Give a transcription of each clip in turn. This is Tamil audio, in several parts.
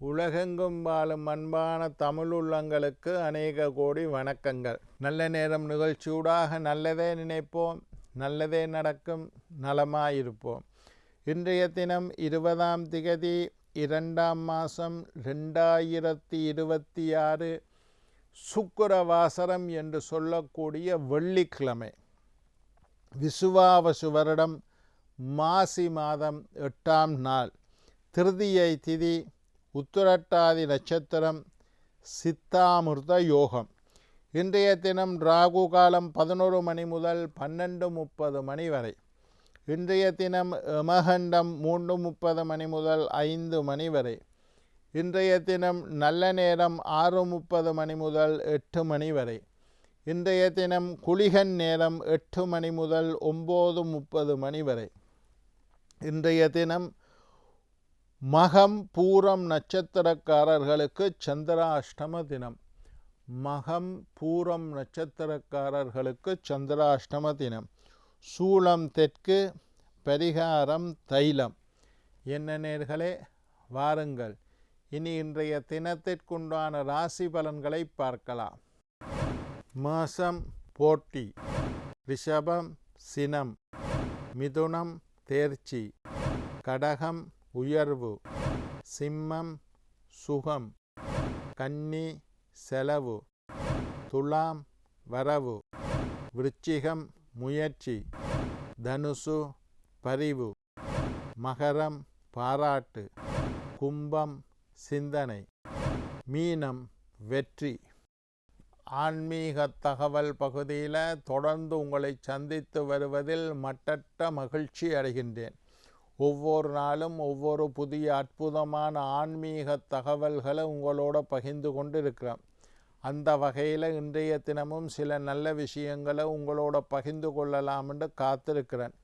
உலகெங்கும் வாழும் அன்பான தமிழ் உள்ளங்களுக்கு அநேக கோடி வணக்கங்கள். நல்ல நேரம் நிகழ்ச்சியூடாக நல்லதே நினைப்போம் நல்லதே நடக்கும் நலமாயிருப்போம். இன்றைய தினம் இருபதாம் திகதி இரண்டாம் மாதம் ரெண்டாயிரத்தி இருபத்தி ஆறு சுக்கரவாசரம் என்று சொல்லக்கூடிய வெள்ளிக்கிழமை. விசுவாவசு வருடம் மாசி மாதம் எட்டாம் நாள். திருதியை திதி உத்திரட்டாதி நட்சத்திரம் சித்தாமிர்த யோகம். இன்றைய தினம் ராகு காலம் பதினோரு மணி முதல் பன்னெண்டு முப்பது மணி வரை. இன்றைய தினம் எமகண்டம் மூன்று முப்பது மணி முதல் ஐந்து மணி வரை. இன்றைய தினம் நல்ல நேரம் ஆறு முப்பது மணி முதல் எட்டு மணி வரை. இன்றைய தினம் குளிகன் நேரம் எட்டு மணி முதல் ஒம்பது முப்பது மணி வரை. இன்றைய தினம் மகம் பூரம் நட்சத்திரக்காரர்களுக்கு சந்திராஷ்டம தினம். மகம் பூரம் நட்சத்திரக்காரர்களுக்கு சந்திராஷ்டம தினம். சூளம் தெற்கு பரிகாரம் தைலம். என்ன நேர்களே வாருங்கள். இனி இன்றைய தினத்திற்குண்டான ராசி பலன்களை பார்க்கலாம். மாசம் போட்டி. ரிஷபம் சினம். மிதுனம் தேர்ச்சி. கடகம் உயர்வு சிம்மம் சுகம் கன்னி செலவு துலாம் வரவு விருச்சிகம் முயற்சி தனுசு பரிவு மகரம் பாராட்டு கும்பம் சிந்தனை மீனம் வெற்றி. ஆன்மீக தகவல் பகுதியில் தொடர்ந்து உங்களை சந்தித்து வருவதில் மட்டற்ற மகிழ்ச்சி அடைகின்றேன். ஒவ்வொரு நாளும் ஒவ்வொரு புதிய அற்புதமான ஆன்மீக தகவல்களை உங்களோட பகிர்ந்து கொண்டு இருக்கிறேன் அந்த வகையில் இன்றைய தினமும் சில நல்ல விஷயங்களை உங்களோட பகிர்ந்து கொள்ளலாம்னு காத்திருக்கிறேன்.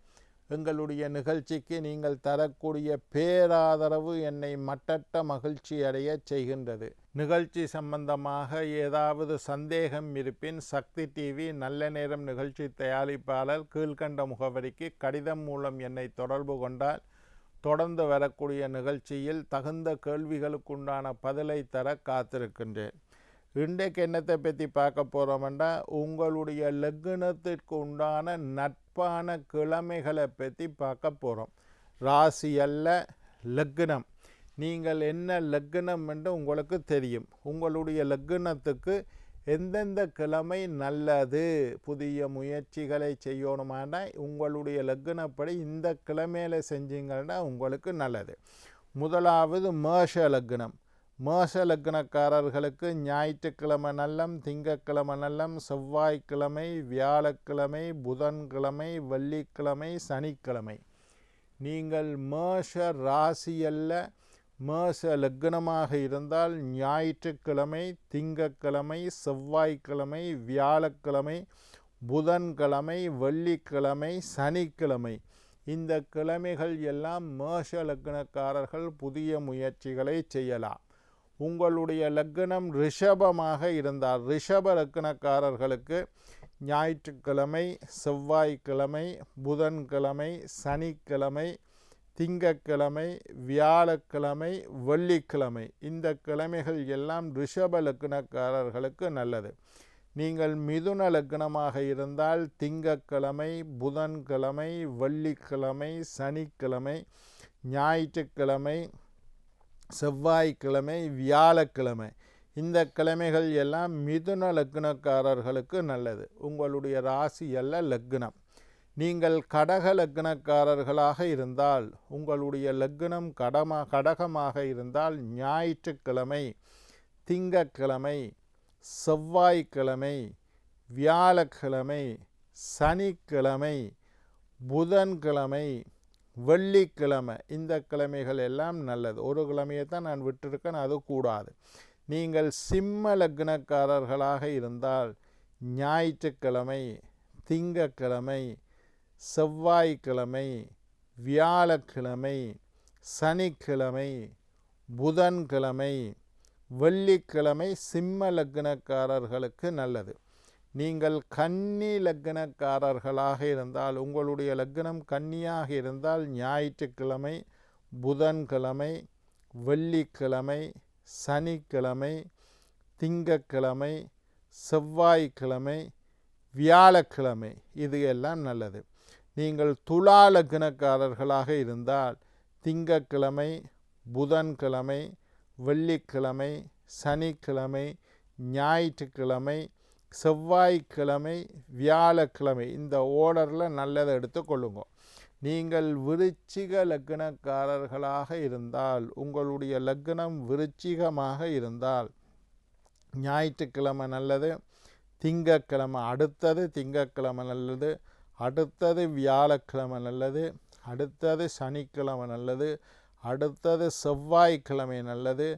எங்களுடைய நிகழ்ச்சிக்கு நீங்கள் தரக்கூடிய பேராதரவு என்னை மட்டற்ற மகிழ்ச்சி அடைய செய்கின்றது. நிகழ்ச்சி சம்பந்தமாக ஏதாவது சந்தேகம் இருப்பின் சக்தி டிவி நல்ல நேரம் நிகழ்ச்சி தயாரிப்பாளர் கீழ்கண்ட முகவரிக்கு கடிதம் மூலம் என்னை தொடர்பு கொண்டால் தொடர்ந்து வரக்கூடிய நிகழ்ச்சியில் தகுந்த கேள்விகளுக்குண்டான பதிலை தர காத்திருக்கின்றேன். இன்றைக்கு என்னத்தை பற்றி பார்க்க போகிறோம்டா உங்களுடைய லக்னத்திற்கு உண்டான நட்பான கிழமைகளை பற்றி பார்க்க போகிறோம் ராசி அல்ல லக்னம். நீங்கள் என்ன லக்னம் என்று உங்களுக்கு தெரியும். உங்களுடைய லக்னத்துக்கு எந்தெந்த கிழமை நல்லது புதிய முயற்சிகளை செய்யணுமானா உங்களுடைய லக்னப்படி இந்த கிழமையில் செஞ்சீங்கன்னா உங்களுக்கு நல்லது. முதலாவது மேஷ லக்னம். மேஷ லக்னக்காரர்களுக்கு ஞாயிற்றுக்கிழமை நல்லம் திங்கக்கிழமை நல்லம் செவ்வாய்க்கிழமை வியாழக்கிழமை புதன்கிழமை வெள்ளிக்கிழமை சனிக்கிழமை. நீங்கள் மேஷ ராசியல்ல மேஷ லக்னமாக இருந்தால் ஞாயிற்றுக்கிழமை திங்கக்கிழமை செவ்வாய்க்கிழமை வியாழக்கிழமை புதன்கிழமை வெள்ளிக்கிழமை சனிக்கிழமை. இந்த கிழமைகள் எல்லாம் மேஷ லக்னக்காரர்கள் புதிய முயற்சிகளை செய்யலாம். உங்களுடைய லக்னம் ரிஷபமாக இருந்தால் ரிஷப லக்னக்காரர்களுக்கு ஞாயிற்றுக்கிழமை செவ்வாய்க்கிழமை புதன்கிழமை சனிக்கிழமை திங்கக்கிழமை வியாழக்கிழமை வெள்ளிக்கிழமை இந்த கிழமைகள் எல்லாம் ரிஷப லக்னக்காரர்களுக்கு நல்லது. நீங்கள் மிதுன லக்னமாக இருந்தால் திங்கக்கிழமை புதன்கிழமை வெள்ளிக்கிழமை சனிக்கிழமை ஞாயிற்றுக்கிழமை செவ்வாய்க்கிழமை வியாழக்கிழமை. இந்த கிழமைகள் எல்லாம் மிதுன லக்னக்காரர்களுக்கு நல்லது. உங்களுடைய ராசி அல்ல லக்னம். நீங்கள் கடக லக்னக்காரர்களாக இருந்தால் உங்களுடைய லக்னம் கடமா கடகமாக இருந்தால் ஞாயிற்றுக்கிழமை திங்கக்கிழமை செவ்வாய்க்கிழமை வியாழக்கிழமை சனிக்கிழமை புதன்கிழமை வெள்ளிக்கிழமை இந்த கிழமைகள் எல்லாம் நல்லது. ஒரு கிழமையை தான் நான் விட்டுருக்கேன் அது கூடாது. நீங்கள் சிம்ம லக்னக்காரர்களாக இருந்தால் ஞாயிற்றுக்கிழமை திங்கக்கிழமை செவ்வாய்க்கிழமை வியாழக்கிழமை சனிக்கிழமை புதன்கிழமை வெள்ளிக்கிழமை சிம்ம லக்னக்காரர்களுக்கு நல்லது. நீங்கள் கன்னி லக்னக்காரர்களாக இருந்தால் உங்களுடைய லக்னம் கன்னியாக இருந்தால் ஞாயிற்றுக்கிழமை புதன்கிழமை வெள்ளிக்கிழமை சனிக்கிழமை திங்கக்கிழமை செவ்வாய்க்கிழமை வியாழக்கிழமை இது எல்லாம் நல்லது. நீங்கள் துலா லக்னக்காரர்களாக இருந்தால் திங்கக்கிழமை புதன்கிழமை வெள்ளிக்கிழமை சனிக்கிழமை ஞாயிற்றுக்கிழமை செவ்வாய்க்கிழமை வியாழக்கிழமை இந்த ஓர்டரில் நல்லதை எடுத்துக்கொள்ளுங்க நீங்கள் விருச்சிக லக்னக்காரர்களாக இருந்தால் உங்களுடைய லக்னம் விருச்சிகமாக இருந்தால் ஞாயிற்றுக்கிழமை நல்லது திங்கக்கிழமை அடுத்தது திங்கக்கிழமை நல்லது அடுத்தது வியாழக்கிழமை நல்லது அடுத்தது சனிக்கிழமை நல்லது அடுத்தது செவ்வாய்க்கிழமை நல்லது